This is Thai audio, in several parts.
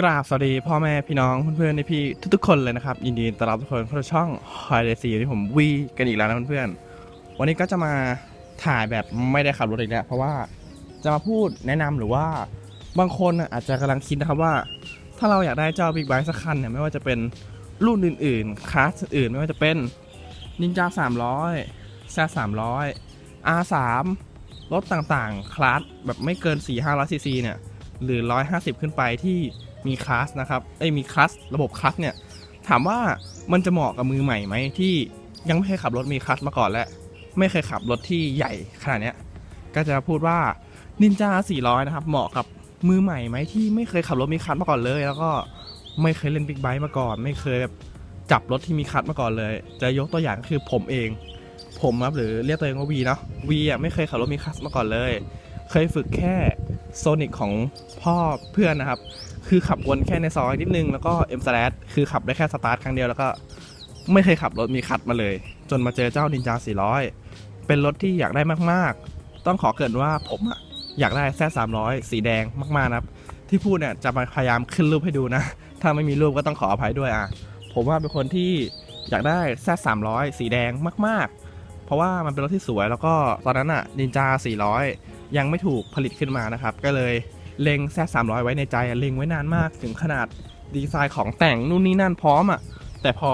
กราบสวัสดีพ่อแม่พี่น้องเพื่อนๆในพี่ทุกๆคนเลยนะครับ ยินดีต้อนรับทุกคนเข้าช่อง h i d ซีที่ผมวีกันอีกแล้วนะเพื่อนๆวันนี้ก็จะมาถ่ายแบบไม่ได้ขับรถอีกแล้วเพราะว่าจะมาพูดแนะนำหรือว่าบางคนอาจจะกำลังคิดนะครับว่า ถ้าเราอยากได้เจ้าบิ๊กไบค์สักคันเนี่ยไม่ว่าจะเป็นรุ่นอื่นๆคลาสอื่นไม่ว่าจะเป็นนินจา300แซ300 R3 รถต่างๆ คลาสแบบไม่เกิน 4 500ซีซีเนี่ยหรือ 150 ขึ้นไปที่ มีคลาสนะครับเอ้มีคลาสระบบคลาสเนี่ย ถามว่ามันจะเหมาะกับมือใหม่ไหมที่ยังไม่เคยขับรถมีคลาสมาก่อนและ ไม่เคยขับรถที่ใหญ่ขนาดเนี้ยก็จะพูดว่านินจา400 นะครับ เหมาะกับมือใหม่ไหมที่ไม่เคยขับรถมีคลาสมาก่อนเลย แล้วก็ไม่เคยเล่นบิ๊กไบค์มาก่อน ไม่เคยแบบจับรถที่มีคลาสมาก่อนเลย จะยกตัวอย่างคือผมเอง ผมครับหรือเรียกตัวเองว่าวีเนาะวีอะไม่เคยขับรถมีคลาสมาก่อนเลย เคยฝึกแค่โซนิกของพ่อเพื่อนนะครับ คือขับวนแค่ในซอยนิดนึงแล้วก็เอ็มสแลคือขับได้แค่สตาร์ทครั้งเดียวแล้วก็ไม่เคยขับรถมีคัดมาเลย จนมาเจอเจ้านินจา 400 เป็นรถที่อยากได้มากๆ ต้องขอเกินว่าผมอะอยากได้แซ300 สีแดงมากๆนะครับ ที่พูดเนี่ยจะมาพยายามขึ้นรูปให้ดูนะ ถ้าไม่มีรูปก็ต้องขออภัยด้วยอะ ผมว่าเป็นคนที่อยากได้แซ300 สีแดงมากๆ เพราะว่ามันเป็นรถที่สวยแล้วก็ตอนนั้นอะนินจา 400 ยังไม่ถูกผลิตขึ้นมานะครับ ก็เลย เล็งแซ300ไว้ในใจเล็งไว้นานมากถึงขนาดดีไซน์ของแต่งนู่นนี่นั่นพร้อมอะแต่พอ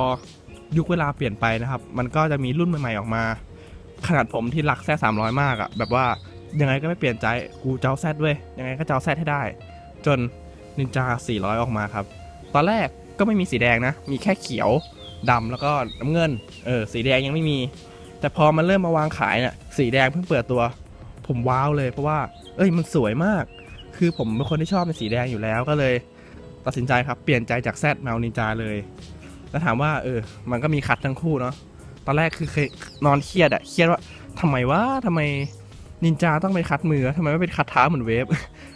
ยุคเวลาเปลี่ยนไปนะครับ มันก็จะมีรุ่นใหม่ๆออกมา ขนาดผมที่รักแซ300มากอะแบบว่ายังไงก็ไม่เปลี่ยนใจกูเจะเอาแซดเว้ยยังไงก็เจะเอาแซดให้ได้ จนนินจา400 ออกมาครับ ตอนแรกก็ไม่มีสีแดงนะ มีแค่เขียวดำแล้วก็น้ำเงิน เออ สีแดงยังไม่มี แต่พอมันเริ่มมาวางขายเนี่ย สีแดงเพิ่งเปิดตัว ผมว้าวเลยเพราะว่า เอ้ย มันสวยมาก คือผมเป็นคนที่ชอบเป็นสีแดงอยู่แล้วก็เลย ตัดสินใจครับเปลี่ยนใจจากแซดมาเอานินจาเลย แล้วถามว่าเออ มันก็มีคัดทั้งคู่เนาะตอนแรกคือเคยนอนเครียดอะเครียดว่าทำไมว่าทำไมนินจาต้องเป็นคัดมือทำไมไม่เป็นคัดเท้าเหมือนเวฟ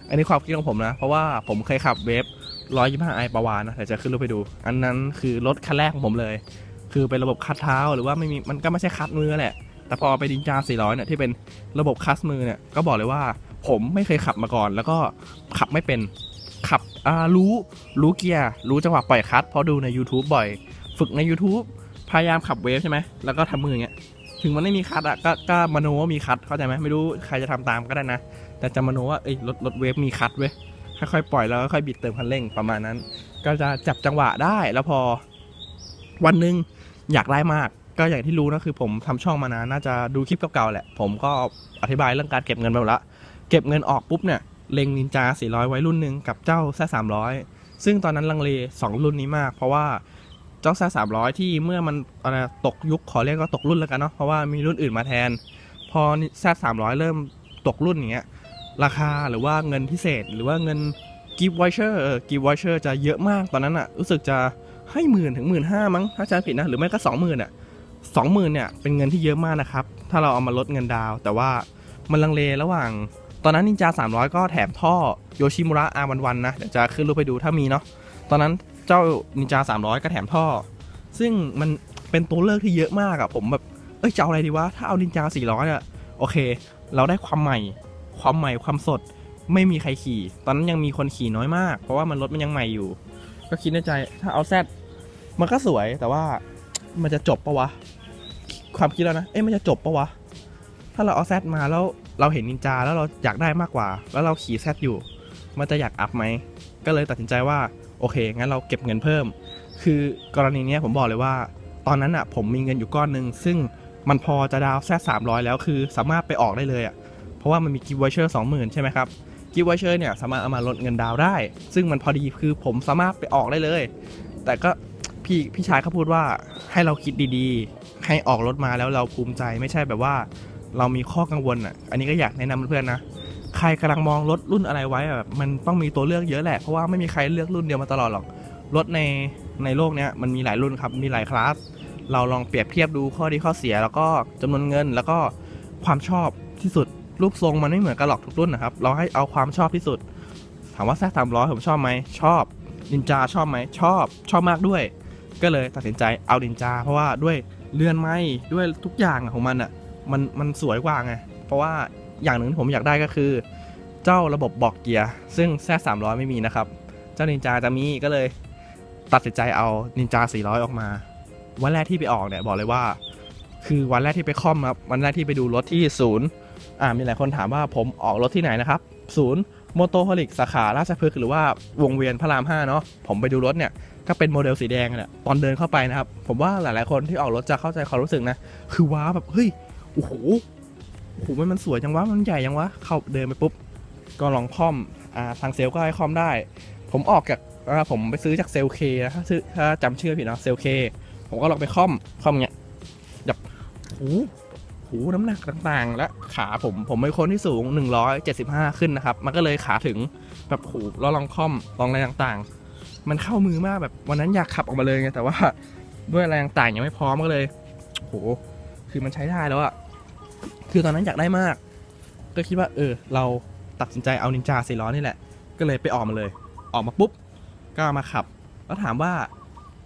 อันนี้ความคิดของผมนะ เพราะว่าผมเคยขับเวฟ125ไอประวานนะเดี๋ยวจะขึ้นรูปไปดู อันนั้นคือรถคันแรกของผมเลย คือเป็นระบบคัดเท้าหรือว่าไม่มีมันก็ไม่ใช่คัดมือแหละ แต่พอไปดินจา400เนี่ยที่เป็นระบบคัสมือเนี่ยก็บอกเลยว่า ผมไม่เคยขับมาก่อน แล้วก็ขับไม่เป็นขับอ่ารู้รู้เกียร์รู้จังหวะปล่อยคัสเพราะดูใน YouTube บ่อย ฝึกใน YouTube พยายามขับเวฟใช่ไหมแล้วก็ทำมืออย่างเงี้ยถึงมันไม่มีคัสอะก็ก็มโนว่ามีคัสเข้าใจไหมไม่รู้ใครจะทำตามก็ได้นะ แต่จะมโนว่าเอ้ยรถรถเวฟมีคัสเว้ยค่อยๆปล่อยแล้วก็ค่อยบิดเติมคันเร่งประมาณนั้น ก็จะจับจังหวะได้แล้วพอ วันหนึ่งอยากได้มาก ก็อย่างที่รู้นะคือผมทำช่องมานานน่าจะดูคลิปเก่าๆแหละ ผมก็อธิบายเรื่องการเก็บเงินไปหมดละ เก็บเงินออกปุ๊บเนี่ยเล็งนินจา 400 ไว้รุ่นหนึ่งกับเจ้าแซ่300 ซึ่งตอนนั้นลังเล 2 รุ่นนี้มาก เพราะว่าเจ้าแซ่300 ที่เมื่อมันอะไรตกยุคขอเรียกก็ตกรุ่นแล้วกันเนาะเพราะว่ามีรุ่นอื่นมาแทน พอแซ่300 เริ่มตกรุ่นอย่างเงี้ยราคาหรือว่าเงินพิเศษหรือว่าเงินกิฟต์วอเชอร์กิฟต์วอเชอร์จะเยอะมากตอนนั้นอะรู้สึกจะให้หมื่นถึงหมื่นห้ามั้งถ้าจำผิดนะหรือไม่ก็สองหมื่นอะสองหมื่นเนี่ยเป็นเงินที่เยอะมากนะครับ ถ้าเราเอามาลดเงินดาว แต่ว่ามันลังเลระหว่าง ตอนนั้นนินจา 300 ก็แถมท่อโยชิมุระอาวันวันนะเดี๋ยวจะขึ้นรูปไปดูถ้ามีเนาะตอนนั้นเจ้านินจา 300 ก็แถมท่อ ซึ่งมันเป็นตัวเลือกที่เยอะมากอะผมแบบเอ้ยจะเอาอะไรดีวะถ้าเอานินจา 400อะโอเค เราได้ความใหม่ ความใหม่ความสดไม่มีใครขี่ ตอนนั้นยังมีคนขี่น้อยมาก เพราะว่ามันรถมันยังใหม่อยู่ ก็คิดในใจถ้าเอาแซดมันก็สวยแต่ว่ามันจะจบปะวะ ความคิดแล้วนะ เอ๊ะมันจะจบปะวะ ถ้าเราเอาแซดมาแล้ว เราเห็นนินจาแล้วเราอยากได้มากกว่า แล้วเราขี่แซดอยู่ มันจะอยากอัพไหม ก็เลยตัดสินใจว่าโอเค งั้นเราเก็บเงินเพิ่ม คือกรณีนี้ผมบอกเลยว่า ตอนนั้นอะผมมีเงินอยู่ก้อนหนึ่งซึ่งมันพอจะดาวแซดสามร้อยแล้วคือสามารถไปออกได้เลยอะ เพราะว่ามันมีกิฟต์วอเชอร์สองหมื่นใช่ไหมครับกิฟต์วอเชอร์เนี่ยสามารถเอามาลดเงินดาวได้ ซึ่งมันพอดีคือผมสามารถไปออกได้เลย แต่ก็พี่พี่ชายเขาพูดว่าให้เราคิดดีๆ ให้ออกรถมาแล้วเราภูมิใจไม่ใช่แบบว่า เรามีข้อกังวลอะ อันนี้ก็อยากแนะนำเพื่อนๆนะ ใครกำลังมองรถรุ่นอะไรไว้แบบมันต้องมีตัวเลือกเยอะแหละ เพราะว่าไม่มีใครเลือกรุ่นเดียวมาตลอดหรอก รถในในโลกเนี้ยมันมีหลายรุ่นครับ มีหลายคลาส เราลองเปรียบเทียบดูข้อดีข้อเสีย แล้วก็จำนวนเงินแล้วก็ความชอบที่สุด รูปทรงมันไม่เหมือนกันหรอกทุกรุ่นนะครับ เราให้เอาความชอบที่สุด ถามว่าแซดสามร้อยผมชอบไหมชอบ นินจาชอบไหมชอบ ชอบมากด้วย ก็เลยตัดสินใจเอานินจา เพราะว่าด้วยเลื่อนไม้ด้วยทุกอย่างของมันอะ มันมันสวยกว่าไง เพราะว่าอย่างหนึ่งที่ผมอยากได้ก็คือ เจ้าระบบบอกเกียร์ ซึ่งแซดสามร้อยไม่มีนะครับ เจ้านินจาจะมีก็เลยตัดสินใจเอานินจา 400 ออกมา วันแรกที่ไปออกเนี่ยบอกเลยว่า คือวันแรกที่ไปคอมครับ วันแรกที่ไปดูรถที่ศูนย์อ่ามีหลายคนถามว่าผมออกรถที่ไหนนะครับ ศูนย์โมโตโฮลิกสาขาราชพฤกษ์หรือว่าวงเวียนพระราม5เนาะผมไปดูรถเนี่ยก็เป็นโมเดลสีแดงเนี่ยตอนเดินเข้าไปนะครับ ผมว่าหลายๆคนที่ออกรถจะเข้าใจความรู้สึกนะ คือว้าแบบเฮ้ย โอ้โหโอ้โหมันมันสวยจังวะ มันใหญ่จังวะ เข้าเดินไปปุ๊บ ก็ลองคอม อ่า ทางเซลล์ก็ให้คอมได้ ผมออกจากอ่าผมไปซื้อจากเซลลเคนะถ้าซื้อถ้าจำชื่อผิดเนาะเซลลเค ผมก็ลองไปคอม คอมเนี่ยแบบโอ้โหโอ้โหน้ำหนักต่างๆ และขาผมผมเป็นคนที่สูง 175 ขึ้นนะครับ มันก็เลยขาถึงแบบโอ้โหแล้วลองคอมลองอะไรต่างๆ มันเข้ามือมากแบบวันนั้นอยากขับออกมาเลยไงแต่ว่าด้วยอะไรต่างๆยังไม่พร้อมก็เลยโห คือมันใช้ได้แล้วอะคือตอนนั้นอยากได้มาก ก็คิดว่าเออ เราตัดสินใจเอานินจาสี่ล้อนี่แหละ ก็เลยไปออกมาเลย ออกมาปุ๊บ ก็มาขับ แล้วถามว่า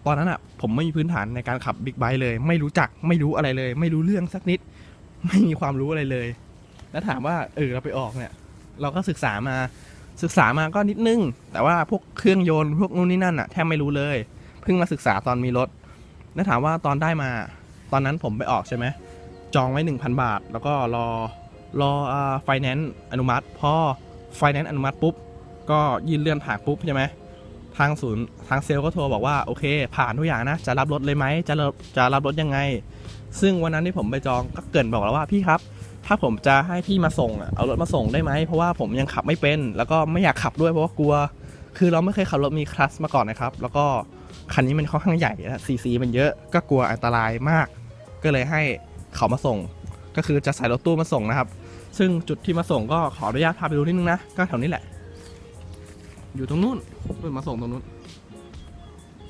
ตอนนั้นอะผมไม่มีพื้นฐานในการขับบิ๊กไบค์เลย ไม่รู้จัก ไม่รู้อะไรเลย ไม่รู้เรื่องสักนิด ไม่มีความรู้อะไรเลย แล้วถามว่า เออ เราไปออกเนี่ย เราก็ศึกษามา ศึกษามาก็นิดนึง แต่ว่าพวกเครื่องยนต์ พวกนู่นนี่นั่นอะแทบไม่รู้เลย เพิ่งมาศึกษาตอนมีรถ แล้วถามว่าตอนได้มา ตอนนั้นผมไปออกใช่ไหมจองไว้ 1,000 บาท แล้วก็รอรอไฟแนนซ์อนุมัติพอไฟแนนซ์อนุมัติปุ๊บ ก็ยื่นเลื่อนผ่านปุ๊บใช่ไหมทางศูนย์ทางเซลก็โทรบอกว่าโอเค ผ่านทุกอย่างนะ จะรับรถเลยไหมจะจะรับรถยังไง ซึ่งวันนั้นที่ผมไปจองก็เกรินบอกแล้วว่าพี่ครับ ถ้าผมจะให้พี่มาส่งเอารถมาส่งได้ไหมเพราะว่าผมยังขับไม่เป็น แล้วก็ไม่อยากขับด้วยเพราะว่ากลัว คือเราไม่เคยขับรถมีคลัสมาก่อนนะครับ แล้วก็คันนี้มันค่อนข้างใหญ่นะซีซีมันเยอะก็กลัวอันตรายมาก ก็เลยให้เขามาส่ง ก็คือจะใส่รถตู้มาส่งนะครับ ซึ่งจุดที่มาส่งก็ขออนุญาตพาไปดูนิดนึงนะ ก็แถวนี้แหละ อยู่ตรงนู้นนู่นมาส่งตรงนู้น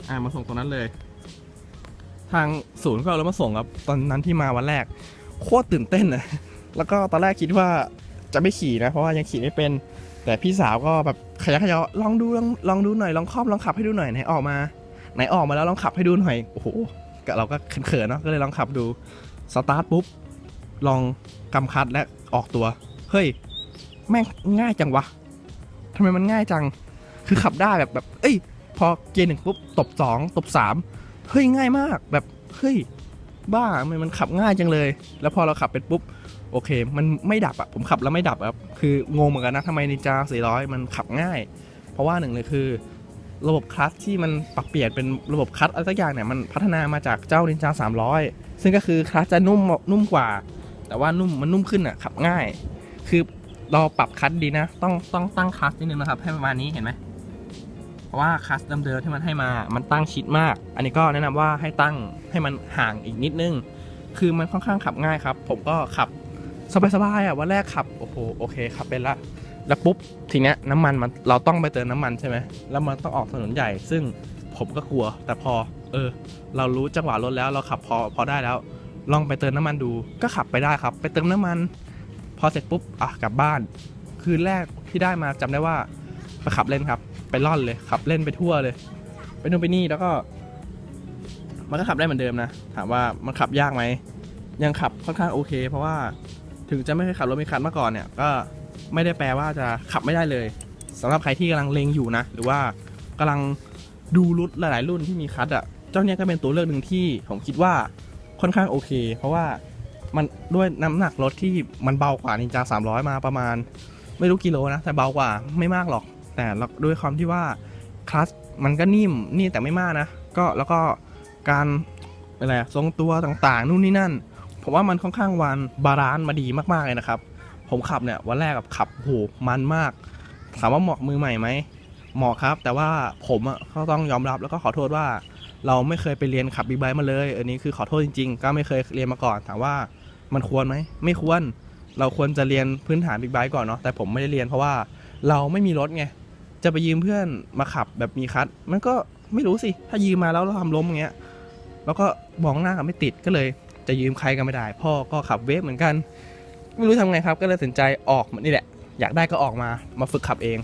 อ่ามาส่งตรงนั้นเลย ทางศูนย์ก็เอารถมาส่งครับ ตอนนั้นที่มาวันแรก โคตรตื่นเต้นนะแล้วก็ตอนแรกคิดว่าจะไม่ขี่นะ เพราะว่ายังขี่ไม่เป็น แต่พี่สาวก็แบบขยันขยอลองดูลองลองดูหน่อย ลองครอบลองขับให้ดูหน่อยไหนออกมา ไหนออกมาแล้วลองขับให้ดูหน่อย โอ้โห เราก็เขินๆเนาะก็เลยลองขับดูสตาร์ทปุ๊บลองกำคัดและออกตัว เฮ้ย แม่งง่ายจังวะทำไมมันง่ายจัง คือขับได้แบบแบบ เอ้ย พอเกียร์หนึ่งปุ๊บตบสองตบสามเฮ้ยง่ายมากแบบเฮ้ย บ้าทำไมมันขับง่ายจังเลย แล้วพอเราขับเป็นปุ๊บ โอเค มันไม่ดับอะผมขับแล้วไม่ดับอะครับคืองงเหมือนกันนะทำไมนินจาร400มันขับง่าย เพราะว่าหนึ่งเลยคือ ระบบคลัตช์ที่มันปรับเปลี่ยนเป็นระบบคลัตช์อะไรสักอย่างเนี่ยมันพัฒนามาจากเจ้านินจา300 ซึ่งก็คือคลัตช์จะนุ่มนุ่มกว่า แต่ว่านุ่มมันนุ่มขึ้นอะขับง่าย คือเราปรับคลัตช์ดีนะ ต้องต้องตั้งคลัตช์นิดนึงนะครับให้ประมาณนี้เห็นไหมเพราะว่าคลัตช์เดิมๆที่มันให้มามันตั้งชิดมาก อันนี้ก็แนะนำว่าให้ตั้งให้มันห่างอีกนิดนึง คือมันค่อนข้างขับง่ายครับ ผมก็ขับสบายๆอะวันแรกขับโอ้โหโอเคขับเป็นละ แล้วปุ๊บทีเนี้ยน้ำมันมันเราต้องไปเติมน้ำมันใช่ไหมแล้วมันต้องออกถนนใหญ่ ซึ่งผมก็กลัว แต่พอ เออ เรารู้จังหวะรถแล้วเราขับพอพอได้แล้ว ลองไปเติมน้ำมันดู ก็ขับไปได้ครับ ไปเติมน้ำมัน พอเสร็จปุ๊บอะกลับบ้าน คืนแรกที่ได้มาจำได้ว่าไปขับเล่นครับ ไปล่อนเลยขับเล่นไปทั่วเลย ไปนู่นไปนี่แล้วก็ มันก็ขับได้เหมือนเดิมนะถามว่ามันขับยากไหมยังขับค่อนข้างโอเค เพราะว่าถึงจะไม่เคยขับรถมีคันมาก่อนเนี่ยก็ ไม่ได้แปลว่าจะขับไม่ได้เลยสำหรับใครที่กำลังเลงอยู่นะ หรือว่ากำลังดูรุ่นหลาย ๆ รุ่นที่มีคัดอะเจ้าเนี้ยก็เป็นตัวเลือกหนึ่งที่ผมคิดว่าค่อนข้างโอเค เพราะว่ามันด้วยน้ำหนักรถที่มันเบากว่านินจา300 มาประมาณ ไม่รู้กิโลนะ แต่เบากว่าไม่มากหรอก แต่ด้วยความที่ว่าคลัสมันก็นิ่มนี่แต่ไม่มากนะ ก็แล้วก็การอะไรอะทรงตัวต่าง ๆ นู่นนี่นั่นผมว่ามันค่อนข้างวันบาลานซ์มาดีมาก ๆ เลยนะครับ ผมขับเนี่ยวันแรกกับขับโหมันมาก ถามว่าเหมาะมือใหม่ไหมเหมาะครับ แต่ว่าผมอะก็ต้องยอมรับแล้วก็ขอโทษว่า เราไม่เคยไปเรียนขับบิ๊กไบค์มาเลย อันนี้คือขอโทษจริง ๆ ก็ไม่เคยเรียนมาก่อน ถามว่ามันควรไหมไม่ควร เราควรจะเรียนพื้นฐานบิ๊กไบค์ก่อนเนาะแต่ผมไม่ได้เรียนเพราะว่าเราไม่มีรถไงจะไปยืมเพื่อนมาขับแบบมีคัทมันก็ไม่รู้สิ ถ้ายืมมาแล้วเราทำล้มอย่างเงี้ย แล้วก็มองหน้ากันไม่ติดก็เลย จะยืมใครกันไม่ได้ พ่อก็ขับเวฟเหมือนกัน ไม่รู้ทำไงครับก็เลยตัดสินใจออกมานี่แหละ อยากได้ก็ออกมามาฝึกขับเอง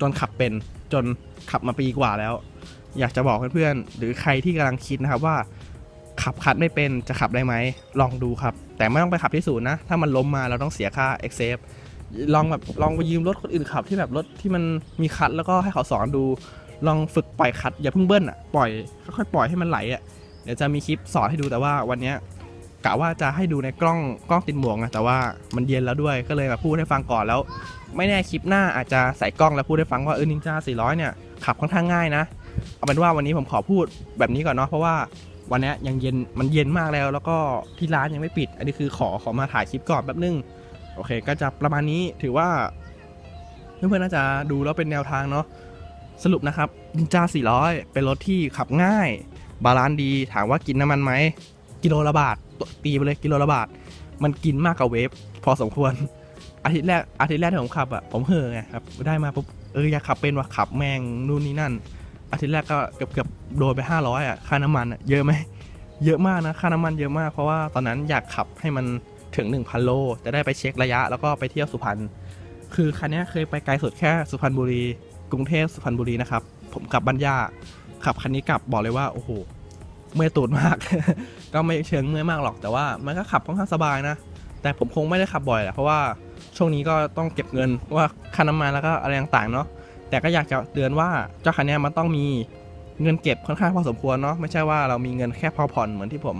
จนขับเป็นจนขับมาปีกว่าแล้ว อยากจะบอกเพื่อนๆหรือใครที่กำลังคิดนะครับว่า ขับคัดไม่เป็นจะขับได้ไหมลองดูครับ แต่ไม่ต้องไปขับที่ศูนย์นะ ถ้ามันล้มมาเราต้องเสียค่า e x c e p ลองแบบลองไปยืมรถคนอื่นขับที่แบบรถที่มันมีคัดแล้วก็ให้เขาสอนดู ลองฝึกปล่อยคัดอย่าเพิ่งเบิ้ลอะปล่อยค่อยๆปล่อยให้มันไหลอะเดี๋ยวจะมีคลิปสอนให้ดูแต่ว่าวันนี้ กะว่าจะให้ดูในกล้องกล้องติดหมวกนะแต่ว่ามันเย็นแล้วด้วยก็เลยมาพูดให้ฟังก่อนแล้ว ไม่แน่คลิปหน้าอาจจะใส่กล้องแล้วพูดให้ฟังว่าเออนินจา400 เนี่ยขับค่อนข้างง่ายนะเอาเป็นว่าวันนี้ผมขอพูดแบบนี้ก่อนเนาะเพราะว่าวันนี้ยยังเย็นมันเย็นมากแล้ว แล้วก็ที่ร้านยังไม่ปิด อันนี้คือขอขอมาถ่ายคลิปก่อนแป๊บนึงโอเค ก็จะประมาณนี้ถือว่าเพื่อนๆน่าจะดูแล้วเป็นแนวทางเนาะสรุปนะครับนินจา400 เป็นรถที่ขับง่าย บาลานซ์ดีถามว่ากินน้ำมันไหมกิโลละบาท ตีไปเลยกิโลละบาท มันกินมากกว่าเวฟพอสมควร อาทิตย์แรกอาทิตย์แรกที่ผมขับอะผมเห่อไงครับได้มาปุ๊บเอออยากขับเป็นว่ะขับแม่งนู่นนี่นั่น อาทิตย์แรกก็เกือบเกือบโดนไป 500อะค่าน้ำมันอะเยอะไหมเยอะมากนะค่าน้ำมันเยอะมากเพราะว่าตอนนั้นอยากขับให้มันถึง 1,000 โล จะได้ไปเช็คระยะแล้วก็ไปเที่ยวสุพรรณคือคันนี้เคยไปไกลสุดแค่สุพรรณบุรี กรุงเทพสุพรรณบุรีนะครับผมกลับบ้านย่าขับคันนี้กลับบอกเลยว่าโอ้โห เมื่อยตูดมาก ก็ไม่เชิงเมื่อยมากหรอกแต่ว่ามันก็ขับค่อนข้างสบายนะ แต่ผมคงไม่ได้ขับบ่อยแหละเพราะว่าช่วงนี้ก็ต้องเก็บเงินว่าค่าน้ำมันแล้วก็อะไรต่างๆเนาะแต่ก็อยากจะเตือนว่าเจ้าคันนี้มันต้องมีเงินเก็บค่อนข้างพอสมควรเนาะไม่ใช่ว่าเรามีเงินแค่พอผ่อนเหมือนที่ผม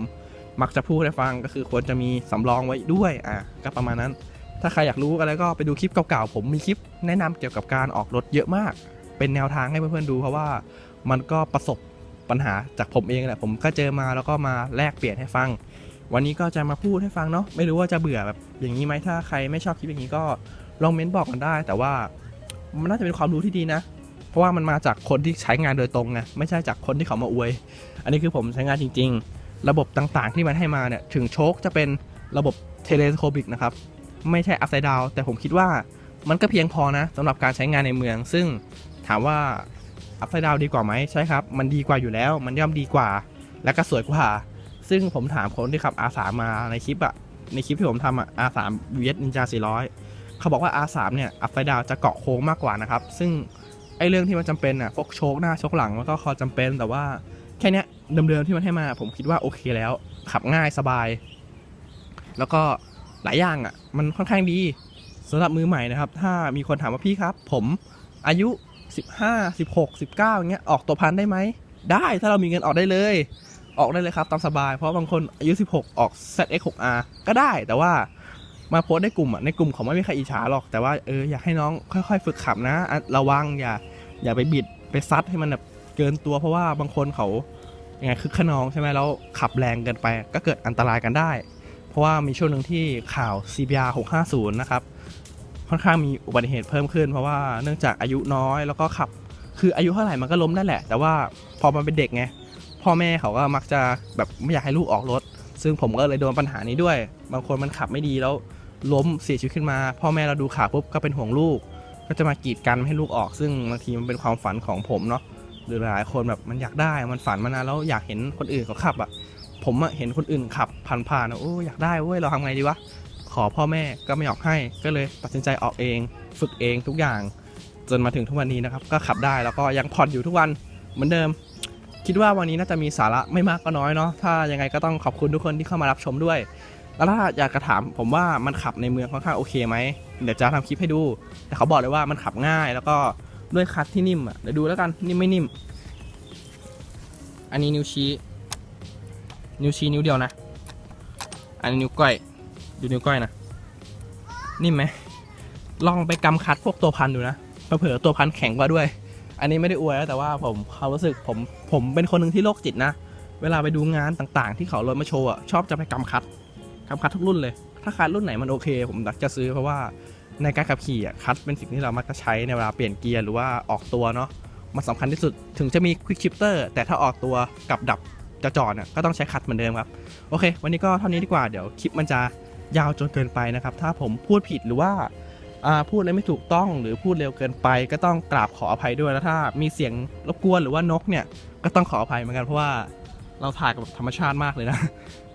มักจะพูดให้ฟังก็คือควรจะมีสำรองไว้ด้วยอะก็ประมาณนั้น ถ้าใครอยากรู้อะไรก็ไปดูคลิปเก่าๆผมมีคลิปแนะนำเกี่ยวกับการออกรถเยอะมาก เป็นแนวทางให้เพื่อนๆดูเพราะว่ามันก็ประสบ ปัญหาจากผมเองแหละผมก็เจอมาแล้วก็มาแลกเปลี่ยนให้ฟัง วันนี้ก็จะมาพูดให้ฟังเนาะไม่รู้ว่าจะเบื่อแบบอย่างนี้ไหมถ้าใครไม่ชอบคลิปอย่างนี้ก็ลองเม้นบอกกันได้ แต่ว่ามันน่าจะเป็นความรู้ที่ดีนะ เพราะว่ามันมาจากคนที่ใช้งานโดยตรงไงไม่ใช่จากคนที่เขามาอวย อันนี้คือผมใช้งานจริง ๆ ระบบต่างๆที่มันให้มาเนี่ยถึงโชคจะเป็นระบบเทเลสโคบิกนะครับไม่ใช่อัพไซด์ดาวแต่ผมคิดว่ามันก็เพียงพอนะสำหรับการใช้งานในเมือง ซึ่งถามว่า อัพไซด์ดาวดีกว่าไหมใช่ครับ มันดีกว่าอยู่แล้ว มันย่อมดีกว่า และก็สวยกว่า ซึ่งผมถามคนที่ขับ R3 มาในคลิปอะในคลิปที่ผมทำอะ R3 VS Ninja 400 เขาบอกว่า R3 เนี่ยอัพไซด์ดาวจะเกาะโค้งมากกว่านะครับ ซึ่งไอเรื่องที่มันจำเป็นอะพวกโชคหน้าโชคหลังมันก็คอจำเป็นแต่ว่าแค่เนี้ยเดิมๆที่มันให้มา ผมคิดว่าโอเคแล้ว ขับง่ายสบาย แล้วก็หลายอย่างอะมันค่อนข้างดีสำหรับมือใหม่นะครับ ถ้ามีคนถามว่าพี่ครับ ผมอายุ 15 16 19อย่างเงี้ยออกตัวพันได้ไหม ได้ถ้าเรามีเงินออกได้เลย ออกได้เลยครับตามสบาย เพราะบางคนอายุ 16 ออก ZX6R ก็ได้แต่ว่ามาโพสในกลุ่มอะในกลุ่มเขาไม่มีใครอิจฉาหรอกแต่ว่าเอออยากให้น้องค่อย ๆ ฝึกขับนะอะระวังอย่าอย่าไปบิดไปซัดให้มันแบบเกินตัวเพราะว่าบางคนเขายังไงคือขนองใช่ไหมแล้วขับแรงเกินไปก็เกิดอันตรายกันได้ เพราะว่ามีช่วงหนึ่งที่ข่าว CBR 650 นะครับ ค่อนข้างมีอุบัติเหตุเพิ่มขึ้น เพราะว่าเนื่องจากอายุน้อยแล้วก็ขับ คืออายุเท่าไหร่มันก็ล้มได้แหละ แต่ว่าพอมันเป็นเด็กไงพ่อแม่เขาก็มักจะแบบไม่อยากให้ลูกออกรถ ซึ่งผมก็เลยโดนปัญหานี้ด้วย บางคนมันขับไม่ดีแล้วล้มเสียชีวิตขึ้นมา พ่อแม่เราดูข่าวปุ๊บก็เป็นห่วงลูก ก็จะมากีดกันให้ลูกออก ซึ่งบางทีมันเป็นความฝันของผมเนาะหรือหลายคนแบบมันอยากได้มันฝันมานานแล้วอยากเห็นคนอื่นเขาขับอะผมอะเห็นคนอื่นขับผ่านๆอะโอ้อยากได้เว้ยเราทำไงดีวะ ขอพ่อแม่ก็ไม่ออกให้ ก็เลยตัดสินใจออกเอง ฝึกเองทุกอย่าง จนมาถึงทุกวันนี้นะครับ ก็ขับได้แล้วก็ยังผ่อนอยู่ทุกวันเหมือนเดิม คิดว่าวันนี้น่าจะมีสาระไม่มากก็น้อยเนาะถ้ายังไงก็ต้องขอบคุณทุกคนที่เข้ามารับชมด้วย แล้วถ้าอยากจะถามผมว่ามันขับในเมืองค่อนข้างโอเคไหมเดี๋ยวจะทำคลิปให้ดู แต่เขาบอกเลยว่ามันขับง่ายแล้วก็ด้วยคัทที่นิ่มอะเดี๋ยวดูแล้วกันนิ่มไม่นิ่ม อันนี้นิ้วชี้ นิ้วชี้นิ้วเดียวนะ อันนี้นิ้วก้อย ดูนิ้วก้อยนะนิ่มไหมลองไปกำคัดพวกตัวพันดูนะเผลอตัวพันแข็งกว่าด้วย อันนี้ไม่ได้อวยนะแต่ว่าผมเขามรู้สึกผมผมเป็นคนหนึ่งที่โรคจิตนะ เวลาไปดูงานต่างๆ ที่เขาลดมาโชว์อะชอบจะไปกำคัดกำคัดทุกรุ่นเลย ถ้าคัดรุ่นไหนมันโอเค ผมจะซื้อเพราะว่าในการขับขี่อะคัดเป็นสิ่งที่เรามักจะใช้ในเวลาเปลี่ยนเกียร์หรือว่าออกตัวเนาะมันสำคัญที่สุดถึงจะมีควิกชิปเตอร์แต่ถ้าออกตัวกับดับจะจอดเนี่ยก็ต้องใช้คัดเหมือนเดิมครับ โอเค วันนี้ก็เท่านี้ดีกว่าเดี๋ยวคลิปมันจะ ยาวจนเกินไปนะครับ ถ้าผมพูดผิดหรือว่าพูดอะไรไม่ถูกต้องหรือพูดเร็วเกินไป ก็ต้องกราบขออภัยด้วยแล้วถ้ามีเสียงรบกวนหรือว่านกเนี่ยก็ต้องขออภัยเหมือนกันเพราะว่าเราถ่ายกับธรรมชาติมากเลยนะ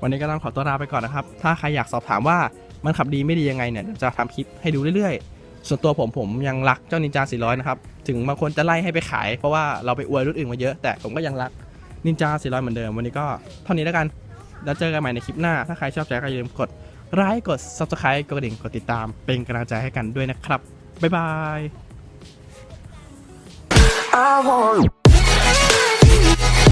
วันนี้ก็ต้องขอตัวลาไปก่อนนะครับ ถ้าใครอยากสอบถามว่ามันขับดีไม่ดียังไงเนี่ยจะทำคลิปให้ดูเรื่อยๆ ส่วนตัวผมผมยังรักเจ้านินจา 400 นะครับ ถึงบางคนจะไล่ให้ไปขาย เพราะว่าเราไปอวยรุ่นอื่นมาเยอะ แต่ผมก็ยังรักนินจา 400 เหมือนเดิม วันนี้ก็เท่านี้แล้วกัน แล้วเจอกันใหม่ในคลิปหน้า ถ้าใครชอบใจก็อย่าลืมกด ไลค์กด subscribe กดกระดิ่งกดติดตามเป็นกำลังใจให้กันด้วยนะครับ บ๊ายบาย I want